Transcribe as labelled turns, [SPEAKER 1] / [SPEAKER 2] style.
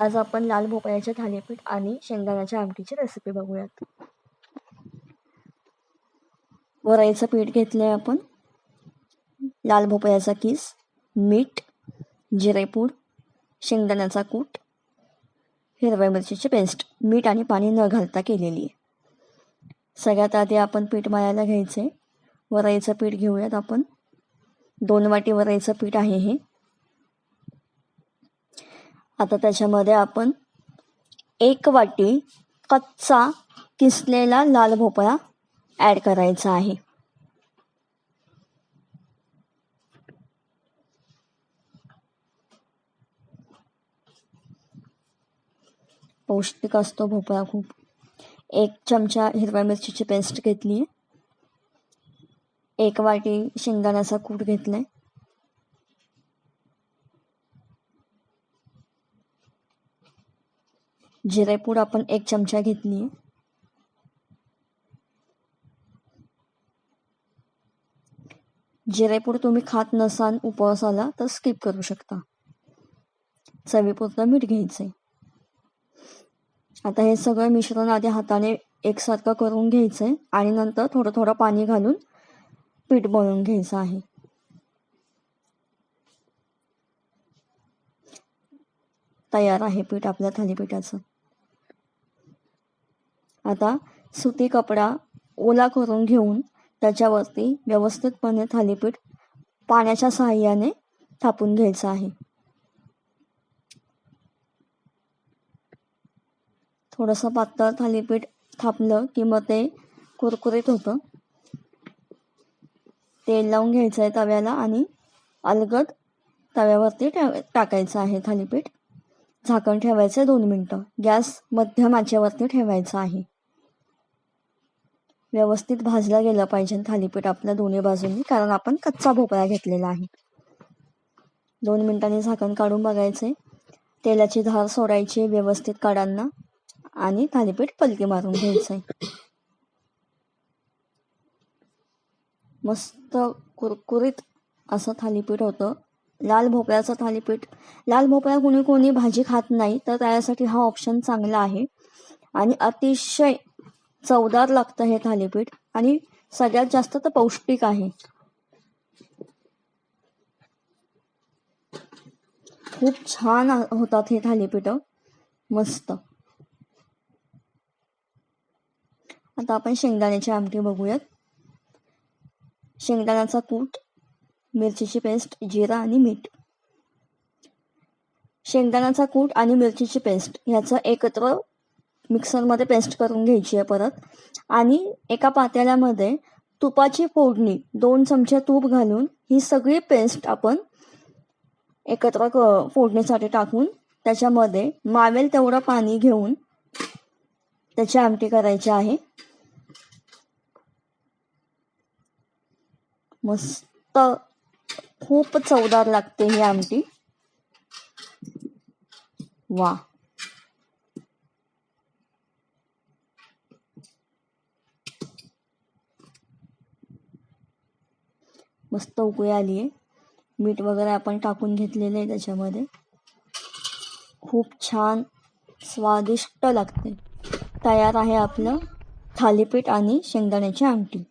[SPEAKER 1] आज आपण लाल भोपळ्याचे थालीपीठ आणि शेंगदाण्याच्या आमटीची रेसिपी बघूयात. वरईचं पीठ घेतलंय आपण. लाल भोपळ्याचा किस मीठ जिरेपूड शेंगदाण्याचा कूट हिरव्या मिरचीची पेस्ट. मीठ आणि पाणी न घालता केलेली आहे. सगळ्यात आधी आपण पीठ मळायला घ्यायचे वरईचं पीठ घेऊयात आपण. दोन वाटी वरईचं पीठ आहे हे. आता त्याच्यामध्ये आपण एक वाटी कच्चा किसलेला लाल भोपळा ॲड करायचा आहे. पौष्टिक असतो भोपळा खूप. एक चमचा हिरव्या मिरचीची पेस्ट घेतली एक वाटी शेंगदाण्याचा कूट घेतलाय. जिरेपूड आपण एक चमचा घेतली जिरेपूड तुम्ही खात नसाल उपवासाला तर स्किप करू शकता. चवीपुरतं मीठ घ्यायचंय. आता हे सगळं मिश्रण आधी हाताने एकसारखं करून घ्यायचंय आणि नंतर थोडं थोडं पाणी घालून पीठ बनवून घ्यायचं आहे. तयार आहे पीठ आपल्या थालीपीठाचं. आता सुती कपडा ओला करून घेऊन त्याच्यावरती व्यवस्थितपणे थालीपीठ पाण्याच्या सहाय्याने थापून घ्यायचं आहे. थोडंसं पातळ थालीपीठ थापलं की मग ते कुरकुरीत होतं. तेल लावून घ्यायचं आहे तव्याला आणि अलगद तव्यावरती टाकायचं आहे थालीपीठ. झाकण ठेवायचं आहे दोन मिनटं. गॅस मध्यम आचेवरती ठेवायचा आहे. व्यवस्थित भाजलं गेलं पाहिजे थालीपीठ आपल्या दोन्ही बाजूंनी कारण आपण कच्चा भोपळा घेतलेला आहे. दोन मिनिटांनी झाकण काढून बघायचे. तेलाची धार सोडायची व्यवस्थित काढांना आणि थालीपीठ पलटी मारून घ्यायचंय मस्त कुरकुरीत असं थालीपीठ होतं. लाल भोपळ्याचं थालीपीठ. लाल भोपळा कोणी कोणी भाजी खात नाही तर त्यासाठी हा ऑप्शन चांगला आहे. आणि अतिशय चवदार लागतं हे थालीपीठ. आणि सगळ्यात जास्त तर पौष्टिक आहे. खूप छान होतात हे थालीपीठ. मस्त. आता आपण शेंगदाण्याची आमटी बघूयात. शेंगदाण्याचा कूट मिरचीची पेस्ट जिरा आणि मीठ. शेंगदाण्याचा कूट आणि मिरचीची पेस्ट ह्याचं एकत्र मिक्सरमध्ये पेस्ट करून घ्यायची आहे परत. आणि एका पातेल्यामध्ये तुपाची फोडणी दोन चमचे तूप घालून ही सगळी पेस्ट आपण एकत्र फोडणीसाठी टाकून त्याच्यामध्ये मावेल तेवढं पाणी घेऊन त्याची आमटी करायची आहे. मस्त खूप चवदार लागते ही आमटी. वा. मस्त उकळी आली आहे. मीठ वगैरे आपण टाकून घेतलेलं आहे त्याच्यामध्ये. खूप छान स्वादिष्ट लागते. तयार आहे आपलं थालीपीठ आणि शेंगदाण्याची आमटी.